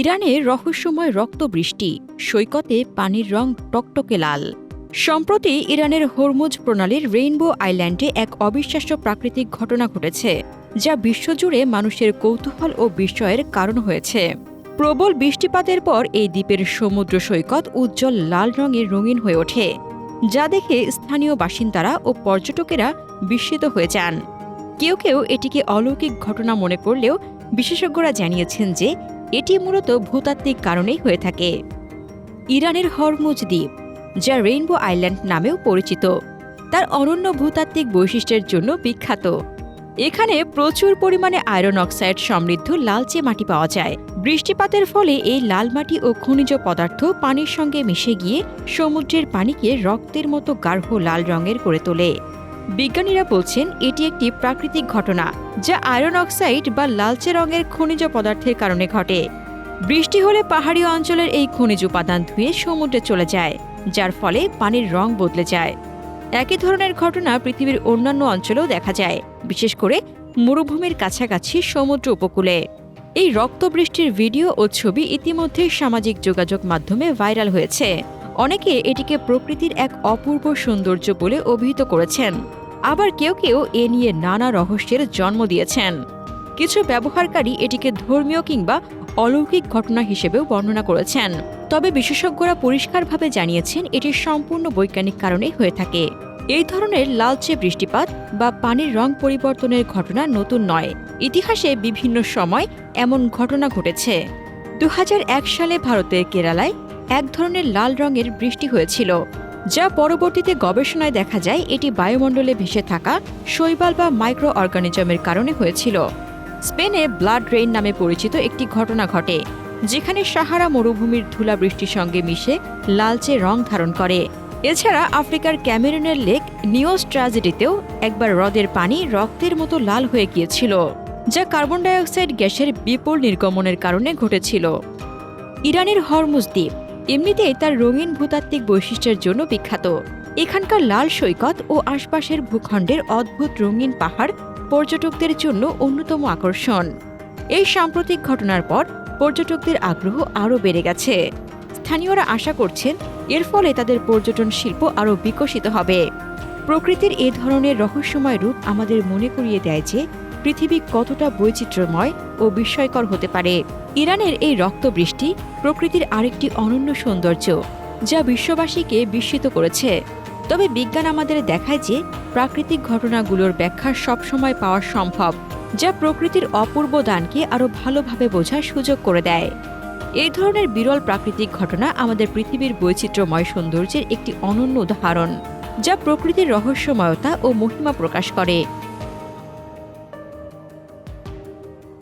ইরানে রহস্যময় রক্তবৃষ্টি, সৈকতে পানির রং টকটকে লাল। সম্প্রতি ইরানের হরমুজ প্রণালীর রেইনবো আইল্যান্ডে এক অবিশ্বাস্য প্রাকৃতিক ঘটনা ঘটেছে, যা বিশ্বজুড়ে মানুষের কৌতূহল ও বিস্ময়ের কারণ হয়েছে। প্রবল বৃষ্টিপাতের পর এই দ্বীপের সমুদ্র সৈকত উজ্জ্বল লাল রঙে রঙিন হয়ে ওঠে, যা দেখে স্থানীয় বাসিন্দারা ও পর্যটকেরা বিস্মিত হয়ে যান। কেউ কেউ এটিকে অলৌকিক ঘটনা মনে করলেও বিশেষজ্ঞরা জানিয়েছেন যে এটি মূলত ভূতাত্ত্বিক কারণেই হয়ে থাকে। ইরানের হরমুজ দ্বীপ, যা রেইনবো আইল্যান্ড নামেও পরিচিত, তার অনন্য ভূতাত্ত্বিক বৈশিষ্ট্যের জন্য বিখ্যাত। এখানে প্রচুর পরিমাণে আয়রন অক্সাইড সমৃদ্ধ লালচে মাটি পাওয়া যায়। বৃষ্টিপাতের ফলে এই লাল মাটি ও খনিজ পদার্থ পানির সঙ্গে মিশে গিয়ে সমুদ্রের পানিকে রক্তের মতো গাঢ় লাল রঙের করে তোলে। বিজ্ঞানীরা বলছেন এটি একটি প্রাকৃতিক ঘটনা যা আয়রন অক্সাইড বা লালচে রঙের খনিজ পদার্থের কারণে ঘটে। বৃষ্টি হলে পাহাড়ি অঞ্চলের এই খনিজ উপাদান ধুয়ে সমুদ্রে চলে যায়, যার ফলে পানির রং বদলে যায়। একই ধরনের ঘটনা পৃথিবীর অন্যান্য অঞ্চলেও দেখা যায়, বিশেষ করে মরুভূমির কাছাকাছি সমুদ্র উপকূলে। এই রক্তবৃষ্টির ভিডিও ও ছবি ইতিমধ্যে সামাজিক যোগাযোগ মাধ্যমে ভাইরাল হয়েছে। অনেকে এটিকে প্রকৃতির এক অপূর্ব সৌন্দর্য বলে অভিহিত করেছেন। আবার কেউ কেউ এ নিয়ে নানা রহস্যের জন্ম দিয়েছেন। কিছু ব্যবহারকারী এটিকে ধর্মীয় কিংবা অলৌকিক ঘটনা হিসেবেও বর্ণনা করেছেন। তবে বিশেষজ্ঞরা পরিষ্কারভাবে জানিয়েছেন এটি সম্পূর্ণ বৈজ্ঞানিক কারণেই হয়ে থাকে। এই ধরনের লালচে বৃষ্টিপাত বা পানির রং পরিবর্তনের ঘটনা নতুন নয়। ইতিহাসে বিভিন্ন সময় এমন ঘটনা ঘটেছে। দু হাজার এক সালে ভারতের কেরালায় এক ধরনের লাল রঙের বৃষ্টি হয়েছিল, যা পরবর্তীতে গবেষণায় দেখা যায় এটি বায়ুমণ্ডলে ভেসে থাকা শৈবাল বা মাইক্রো অর্গানিজমের কারণে হয়েছিল। স্পেনে ব্লাড রেইন নামে পরিচিত একটি ঘটনা ঘটে, যেখানে সাহারা মরুভূমির ধুলা বৃষ্টির সঙ্গে মিশে লালচে রং ধারণ করে। এছাড়া আফ্রিকার ক্যামেরুনের লেক নিওস ট্র্যাজেডিতেও একবার হ্রদের পানি রক্তের মতো লাল হয়ে গিয়েছিল, যা কার্বন ডাইঅক্সাইড গ্যাসের বিপুল নির্গমনের কারণে ঘটেছিল। ইরানের হরমুজ দ্বীপ এমনিতেই তার রঙিন ভূতাত্ত্বিক বৈশিষ্ট্যের জন্য বিখ্যাত। এখানকার লাল সৈকত ও আশপাশের ভূখণ্ডের অদ্ভুত রঙিন পাহাড় পর্যটকদের জন্য অন্যতম আকর্ষণ। এই সাম্প্রতিক ঘটনার পর পর্যটকদের আগ্রহ আরও বেড়ে গেছে। স্থানীয়রা আশা করছেন এর ফলে তাদের পর্যটন শিল্প আরও বিকশিত হবে। প্রকৃতির এ ধরনের রহস্যময় রূপ আমাদের মনে করিয়ে দেয় যে পৃথিবী কতটা বৈচিত্র্যময় ও বিস্ময়কর হতে পারে। ইরানের এই রক্তবৃষ্টি প্রকৃতির আরেকটি অনন্য সৌন্দর্য, যা বিশ্ববাসীকে বিস্মিত করেছে। তবে বিজ্ঞান আমাদের দেখায় যে প্রাকৃতিক ঘটনাগুলোর ব্যাখ্যা সবসময় পাওয়া সম্ভব, যা প্রকৃতির অপূর্ব দানকে আরও ভালোভাবে বোঝার সুযোগ করে দেয়। এই ধরনের বিরল প্রাকৃতিক ঘটনা আমাদের পৃথিবীর বৈচিত্র্যময় সৌন্দর্যের একটি অনন্য উদাহরণ, যা প্রকৃতির রহস্যময়তা ও মহিমা প্রকাশ করে।